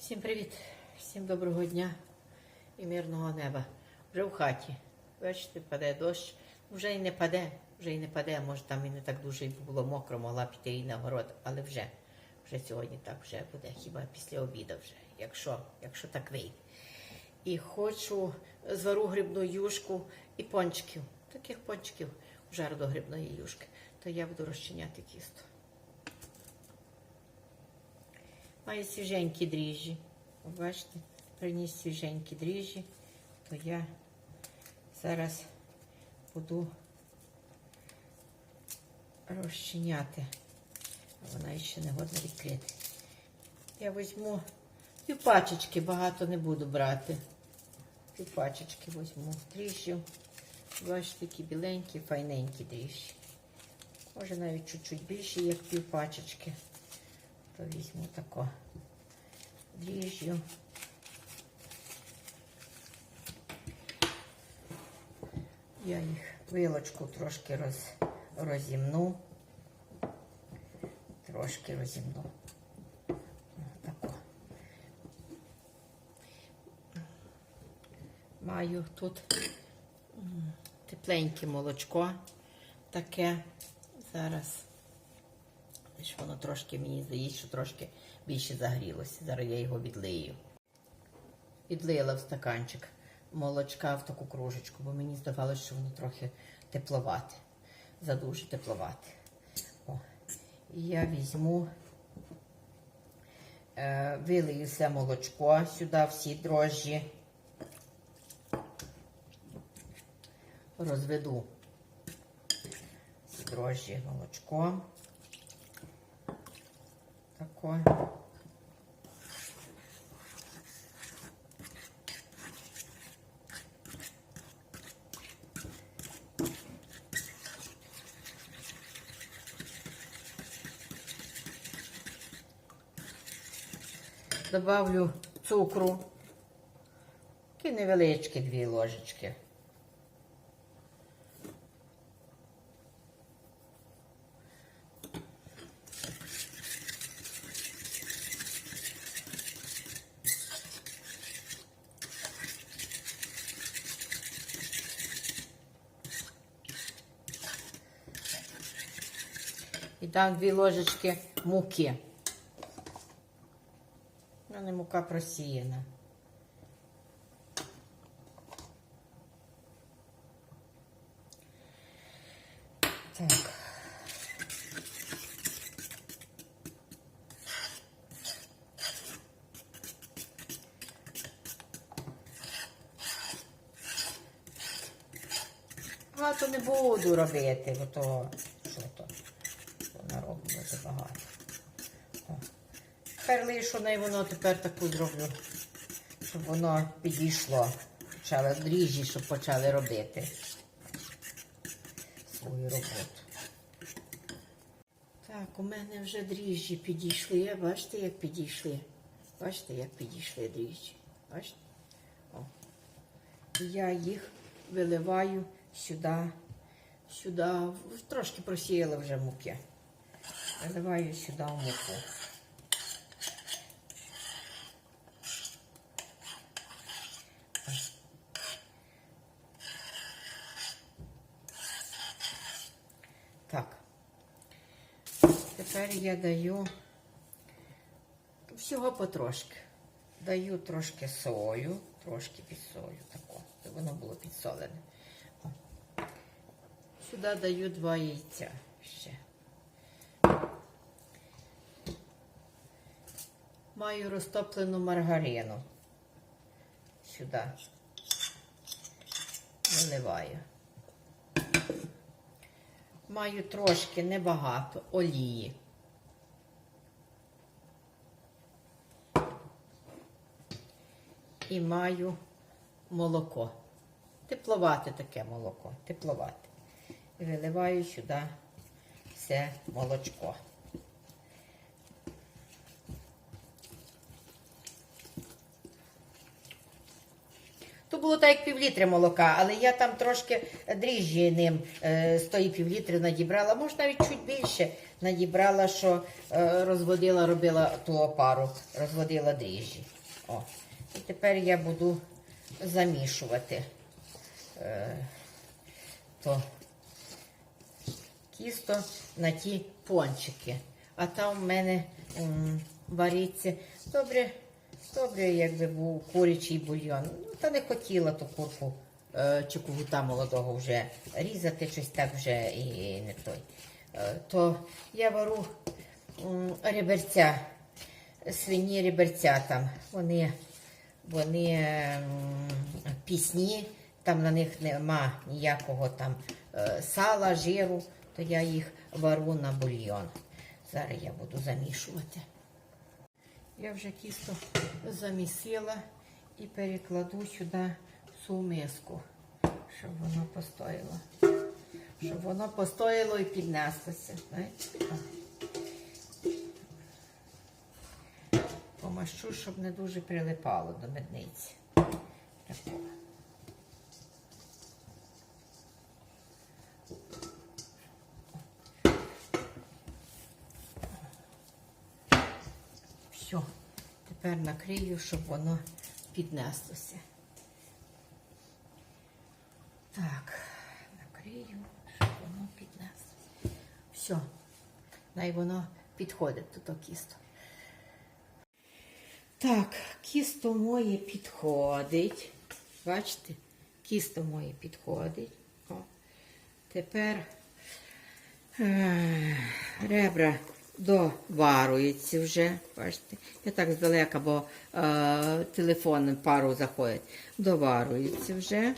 Всім привіт, всім доброго дня і мирного неба. Вже в хаті. Бачите, паде дощ. Вже й не паде, вже й не паде. Може там і не так дуже і було мокро, могла піти і на город, але вже, вже сьогодні так вже буде, хіба після обіду вже, якщо, якщо так вийде. І хочу звару грибну юшку і пончиків. Таких пончиків в жар до грибної юшки. То я буду розчиняти тісто. Маю свіженькі дріжджі. От Бачите, приніс свіженькі дріжджі, то я зараз буду розчиняти. Вона ще не годна відкрити. Я візьму пів багато не буду брати. Пів пачечки візьму дріжджів. Бачите, такі біленькі, файненькі дріжджі. Може навіть чуть-чуть більше, як пів пачечки то візьму тако дріжджу. Я їх вилочку трошки роз, розімну. Трошки розімну. Тако. Маю тут тепленьке молочко таке. Зараз Ж воно трошки, мені здається, що трошки більше загрілося. Зараз я його відлию. Відлила в стаканчик молочка в таку кружечку, бо мені здавалося, що воно трохи тепловате. Задуже тепловате. О. І я візьму, е, вилию все молочко сюди, всі дрожжі. Розведу всі дрожжі молочком. Такое. Добавлю цукру. Такі невеличкі дві ложечки. І дам дві ложечки муки. У мене мука просіяна. Так. Багато не буду робити, бо то що то, то нароблено багато. Тепер лишу на воно тепер таку зроблю, щоб воно підійшло. Почали дріжджі, щоб почали робити свою роботу. Так, у мене вже дріжджі підійшли. Бачите, як підійшли? Бачите, як підійшли дріжджі? Бачите? О. Я їх виливаю сюди, сюди, трошки просіяла вже муки. Виливаю сюди в муку. Так. Тепер я даю всього потрошки. Даю трошки сою, трошки під сою таку, щоб воно було підсолене. Сюди даю два яйця ще. Маю розтоплену маргарину. Сюди. Наливаю. Маю трошки небагато олії. І маю молоко. Тепловате таке молоко, тепловате. І виливаю сюди все молочко. То було так як півлітри молока, але я там трошки дріжджі ним е, з тої півлітри надібрала, може навіть чуть більше. надібрала, що е, розводила, робила ту опару, розводила дріжджі. О. І тепер я буду замішувати е, то тісто на ті пончики. А там в мене вариться добре, добре, якби був курячий бульйон. Та не хотіла ту курку е, чи кугута молодого вже різати, щось так вже і не той. Е, то я вару реберця, свині реберця там. Вони, вони пісні, там на них нема ніякого там е, сала, жиру, то я їх вару на бульйон. Зараз я буду замішувати. Я вже тісто замісила і перекладу сюди в миску, щоб воно постояло. Щоб воно постояло і піднеслося. Помащу, щоб не дуже прилипало до медниці. Все. Тепер накрию, щоб воно піднеслося. Так, накрию, щоб воно піднеслося. Все. Най воно підходить того кісто. Так, кісто моє підходить. Бачите? Кісто моє підходить. О. Тепер е, ребра доваруються вже. Бачите? Я так здалека, бо е, телефон пару заходить. Доваруються вже.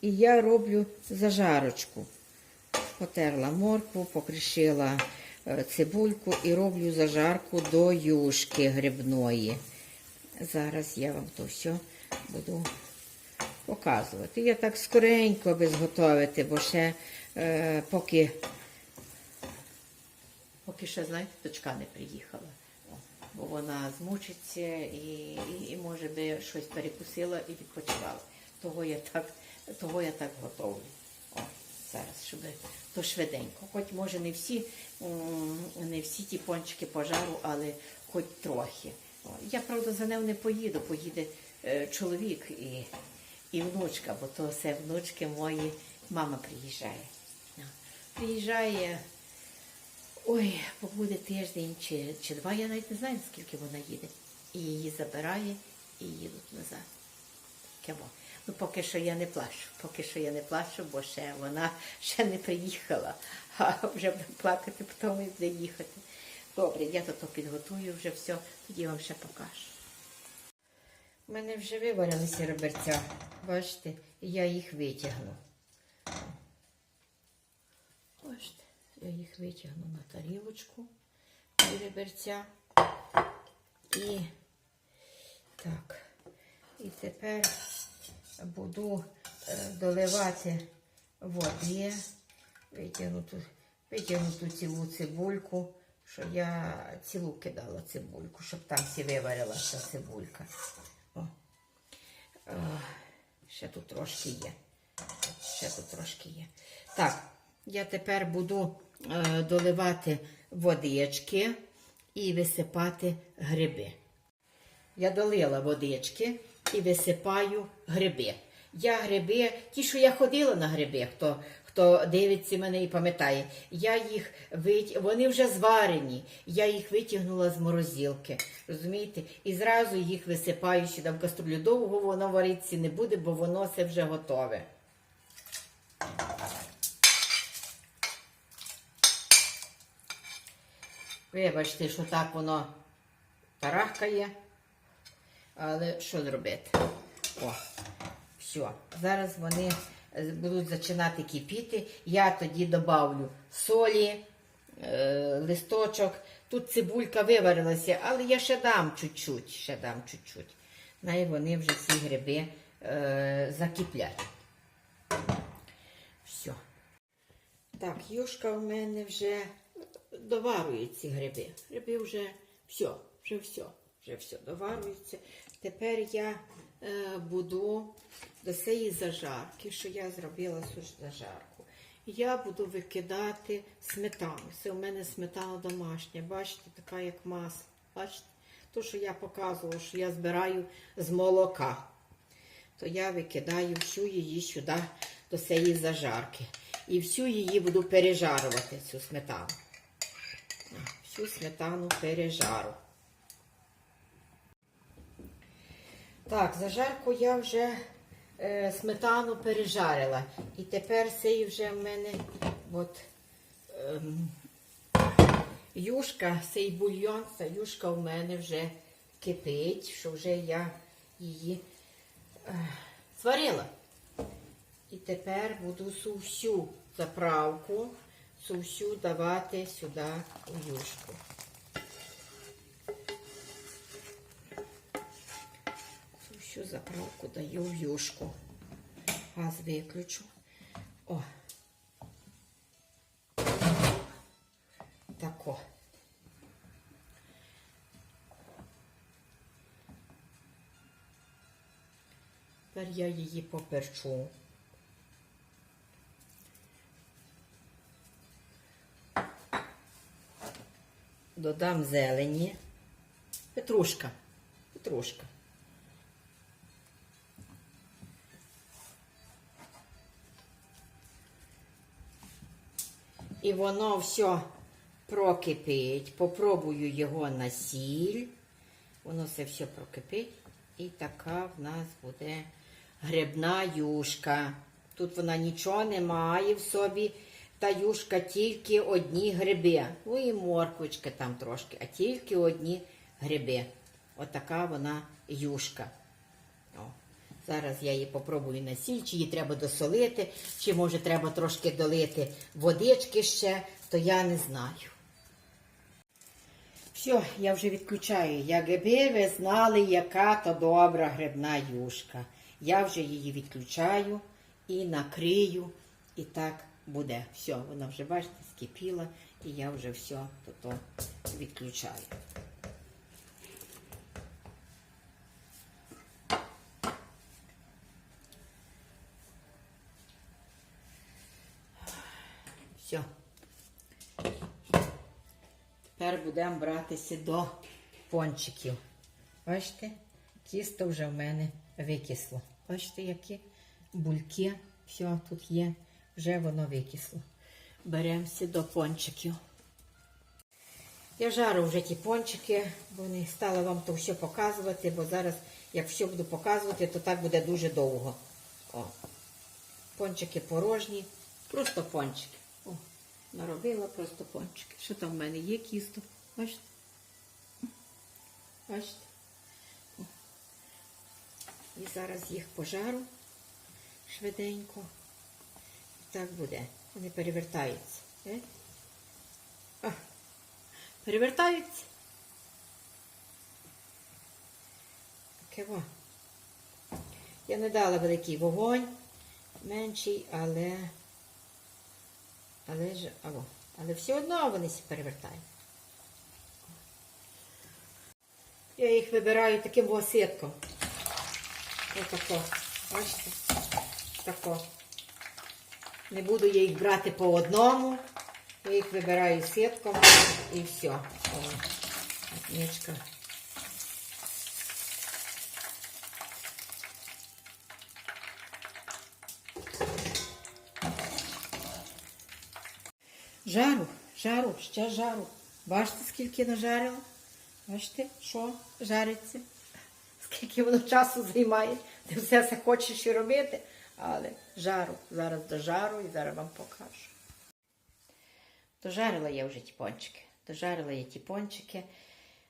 І я роблю зажарочку. Потерла моркву, покришила е, цибульку і роблю зажарку до юшки грибної. Зараз я вам то все буду показувати. Я так скоренько аби зготовити, бо ще е, поки, поки ще, знаєте, дочка не приїхала. Бо вона змучиться і, і, і може би щось перекусила і відпочивала. Того я так, того я так готовлю. О, зараз, щоб то швиденько. Хоч може не всі, не всі ті пончики пожару, але хоч трохи. О, Я, правда, за нею не поїду, поїде е, чоловік і, і внучка, бо то все внучки мої, мама приїжджає. Приїжджає, ой, побуде тиждень чи, чи два, я навіть не знаю, скільки вона їде. І її забирає і їдуть назад. Кемо. Ну, поки що я не плачу, поки що я не плачу, бо ще вона ще не приїхала, а вже плакати, потім і буде. Добре, я то підготую вже все, тоді вам ще покажу. У мене вже виварилися реберця, бачите, я їх витягну. Бачите, я їх витягну на тарілочку, реберця. І так. І тепер буду е, доливати води, витягнуту, витягнуту цілу цибульку, що я цілу кидала цибульку, щоб там всі виварилася цибулька. О. Е, ще тут трошки є. Ще тут трошки є. Так, я тепер буду доливати водички і висипати гриби. Я долила водички і висипаю гриби. Я гриби, ті, що я ходила на гриби, хто, хто дивиться мене і пам'ятає, я їх вит... вони вже зварені, я їх витягнула з морозилки. Розумієте? І зразу їх висипаю сюди в каструлю. Довго воно варитися не буде, бо воно все вже готове. Вибачте, що так воно тарахкає. Але що зробити? О, все. Зараз вони е, будуть починати кипіти. Я тоді добавлю солі, е, листочок. Тут цибулька виварилася, але я ще дам чуть-чуть. Ще дам чуть-чуть. Най вони вже ці гриби е, закиплять. Все. Так, юшка в мене вже доварує ці гриби. Гриби вже все, вже все, вже все доварюється. Тепер я е, буду до цієї зажарки, що я зробила зажарку. я буду викидати сметану. Це у мене сметана домашня. Бачите, така як масло. Бачите? То, що я показувала, що я збираю з молока. То я викидаю всю її сюди до цієї зажарки. І всю її буду пережарувати, цю сметану. Всю сметану пережару. Так, зажарку я вже е, сметану пережарила. І тепер цей вже в мене от, ем, юшка, цей бульйон, ця юшка в мене вже кипить, що вже я її е, сварила. І тепер буду всю заправку, цю всю давати сюди у юшку. Цю всю заправку даю в юшку. Газ виключу. О. Тако. Тепер я її поперчу. Додам зелені. Петрушка. Петрушка. І воно все прокипить. Попробую його на сіль. Воно все все прокипить. І така в нас буде грибна юшка. Тут вона нічого не має в собі. Та юшка тільки одні гриби. Ну і морквочка там трошки, а тільки одні гриби. Отака вона юшка. О. Зараз я її попробую на сіль, чи її треба досолити, чи може треба трошки долити водички ще, то я не знаю. Все, я вже відключаю. Якби ви знали, яка то добра грибна юшка. Я вже її відключаю і накрию, і так буде. Все, вона вже, бачите, скипіла, і я вже все то, то відключаю. Все. Тепер будемо братися до пончиків. Бачите, тісто вже в мене викисло. Бачите, які бульки, все тут є, вже воно викисло. Беремося до пончиків. Я жару вже ті пончики, бо не стала вам то все показувати, бо зараз, як все буду показувати, то так буде дуже довго. О. Пончики порожні, просто пончики. О, наробила просто пончики. Що там в мене є кісто? Бачите? Бачите? І зараз їх пожару швиденько. Так буде. Вони перевертаються. Е? Перевертаються. Таке во. Я не дала великий вогонь, менший, але але ж, або, але все одно вони перевертають. Я їх вибираю таким воситком. Отако. Бачите? Тако. Не буду я їх брати по одному. Я їх вибираю сітком і все. О, отмічка. Жару, жару, ще жару. Бачите, скільки нажарила? Бачите, що жариться? Скільки воно часу займає. Ти все це хочеш і робити, але жару. Зараз дожару і зараз вам покажу. Дожарила я вже ті пончики. Дожарила я ті пончики,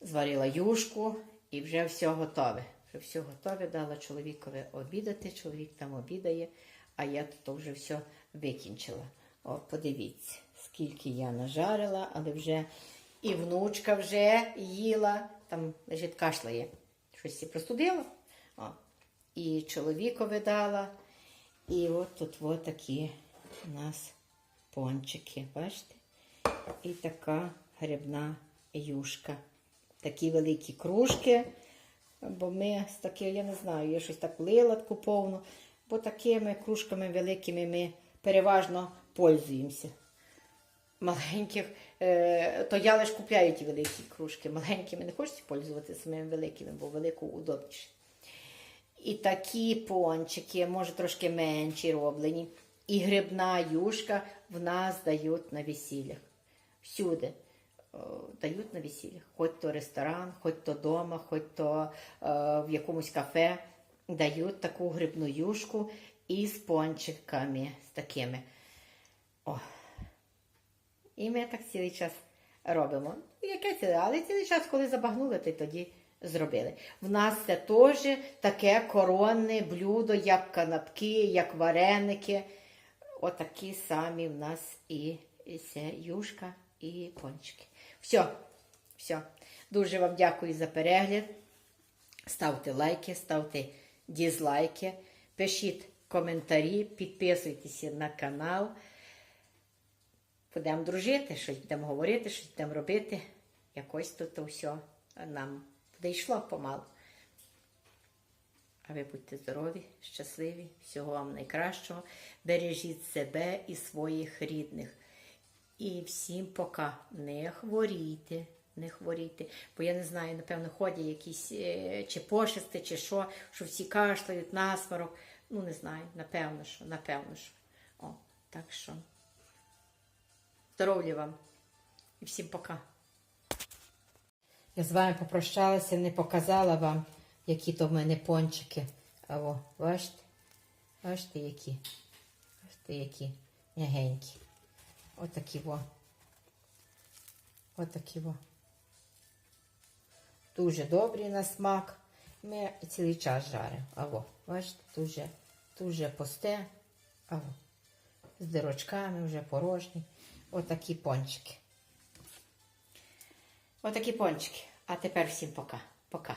зварила юшку і вже все готове. Вже все готове, дала чоловікові обідати, чоловік там обідає, а я тут вже все викінчила. О, подивіться, скільки я нажарила, але вже і внучка вже їла, там лежить кашляє, щось простудила. О, і чоловікові дала. І от тут от такі у нас пончики, бачите? І така грибна юшка. Такі великі кружки, бо ми з таким, я не знаю, я щось так лила повну, бо такими кружками великими ми переважно пользуємося. Маленьких, е, то я лише купляю ті великі кружки. Маленькими не хочеться пользуватися самими великими, бо велику удобніше. І такі пончики, може трошки менші роблені. І грибна юшка в нас дають на весіллях. Всюди е, дають на весіллях. Хоч то ресторан, хоч то дома, хоч то е, в якомусь кафе. Дають таку грибну юшку із пончиками, з такими. О. І ми так цілий час робимо. Яке це? Але цілий час, коли забагнули, то тоді зробили. В нас це теж таке коронне блюдо, як канапки, як вареники. Отакі самі в нас і, це юшка, і пончики. Все, все. Дуже вам дякую за перегляд. Ставте лайки, ставте дізлайки, пишіть коментарі, підписуйтесь на канал. Будемо дружити, щось будемо говорити, щось будемо робити. Якось тут все нам буде йшло помалу. А ви будьте здорові, щасливі, всього вам найкращого. Бережіть себе і своїх рідних. І всім пока. Не хворійте, не хворійте. Бо я не знаю, напевно, ходять якісь е, чи пошисти, чи що, що всі кашляють, насморок. Ну, не знаю, напевно, що, напевно, що. О, так що. Здоров'я вам і всім пока. Я з вами попрощалася, не показала вам, які то в мене пончики. А о, бачите? Бачите, які? Бачите, які м'ягенькі. Отакі во. Отакі во. Дуже добрі на смак. Ми цілий час жаримо. Аво, бачите, дуже, дуже пусте. Аво. З дирочками вже порожні. Отакі пончики. Отакі пончики. А тепер всім пока. Пока.